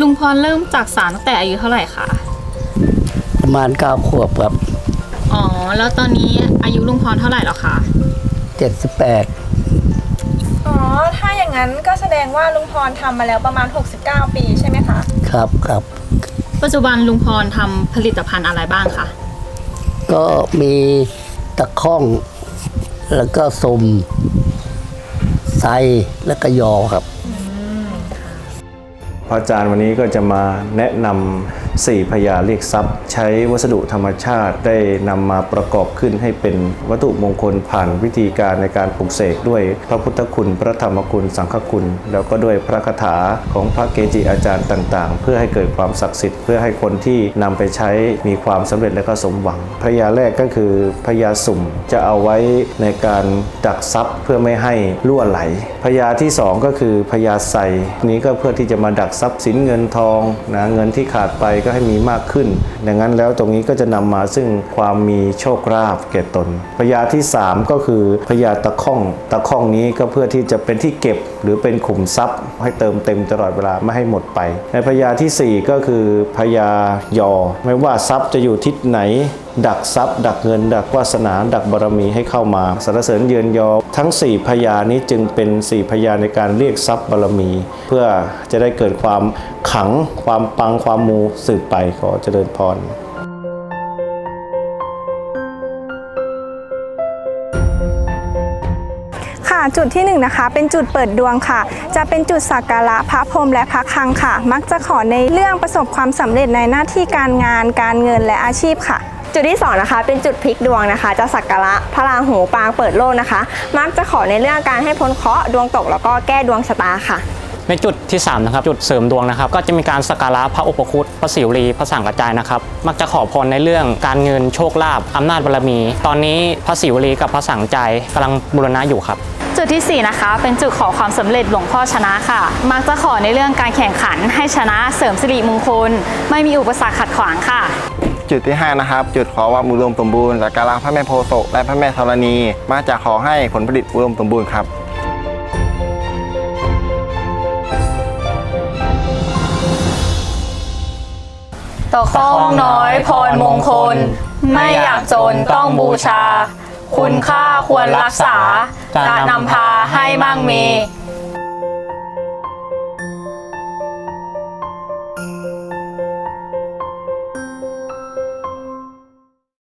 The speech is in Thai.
ลุงพรเริ่มจากสารตั้งแต่อายุเท่าไหร่คะ ประมาณเก้าขวบครับอ๋อ แล้วตอนนี้อายุลุงพรเท่าไหร่แล้วคะ เจ็ดสิบแปดอ๋อ ถ้าอย่างนั้นก็แสดงว่าลุงพรทำมาแล้วประมาณ 69 ปีใช่ไหมคะ ครับครับ ปัจจุบันลุงพรทำผลิตภัณฑ์อะไรบ้างคะ ก็มีตะข้อง แล้วก็สมไซแล้วก็ยอครับ พระอาจารย์วันนี้ก็จะมาแนะนำสี่พยาเรียกทรัพย์ ใช้วัสดุธรรมชาติได้นำมาประกอบขึ้นให้เป็นวัตถุมงคลผ่านวิธีการในการปลุกเสกด้วยพระพุทธคุณ พระธรรมคุณ สังฆคุณ แล้วก็ด้วยพระคาถาของพระเกจิอาจารย์ต่างๆ เพื่อให้เกิดความศักดิ์สิทธิ์เพื่อให้คนที่นำไปใช้มีความสำเร็จและก็สมหวังพยาแรกก็คือพยาสุ่มจะเอาไว้ในการดักทรัพย์เพื่อไม่ให้ล่วไหลพยาที่สองก็คือพยาไซนี้ก็เพื่อที่จะมาดักทรัพย์สินเงินทองนะเงินที่ขาดไปก็ให้มีมากขึ้น ดังนั้นแล้วตรงนี้ก็จะนำมาซึ่งความมีโชคลาภแก่ตนพยาที่สามก็คือพยาตะข้องตะข้องนี้ก็เพื่อที่จะเป็นที่เก็บหรือเป็นขุมทรัพย์ ให้เติมเต็มตลอดเวลาไม่ให้หมดไปในพยาที่สี่ก็คือพยายอ ไม่ว่าทรัพย์จะอยู่ทิศไหน ดักทรัพย์ ดักเงิน ดักวาสนา ดักบารมีให้เข้ามาสรรเสริญเยือนยอ ทั้ง 4 พยานี้จึงเป็น 4 พยาในการเรียกทรัพย์บารมี เพื่อจะได้เกิดความขังความปังความมูสืบไปขอเจริญพรค่ะจุดที่1นงนะคะเป็นจุดเปิดดวงค่ะ จะเป็นจุดสักการะพระพรหมและพระคลังค่ะ มักจะขอในเรื่องประสบความสำเร็จในหน้าที่การงานการเงินและอาชีพค่ะ จุดที่2นะคะเป็นจุดพลิกดวงนะคะ จะสักการะพระราหูปางเปิดโลกนะคะ มักจะขอในเรื่องการให้พ้นเคราะห์ดวงตกแล้วก็แก้ดวงชะตาค่ะในจุดที่3นะครับจุดเสริมดวงนะครับ ก็จะมีการสักการะพระอุปคุตพระศิวลีพระสังกระจายนะครับ มักจะขอพรในเรื่องการเงินโชคลาภอำนาจบารมี ตอนนี้พระศิวลีกับพระสังใจกำลังบูรณะอยู่ครับ จุดที่ 4 นะคะ เป็นจุดขอความสำเร็จหลวงพ่อชนะค่ะ มักจะขอในเรื่องการแข่งขันให้ชนะเสริมสิริมงคล ไม่มีอุปสรรคขัดขวางค่ะ จุดที่ 5 นะครับ จุดขอความอุดมสมบูรณ์สักการะพระแม่โพธิ์ศพและพระแม่ธรณี มาจากขอให้ผลผลิตอุดมสมบูรณ์ครับต่อข้องน้อยพรมงคล ไม่อยากจนต้องบูชา คุณค่าควรรักษาจะนำพาให้มั่งมี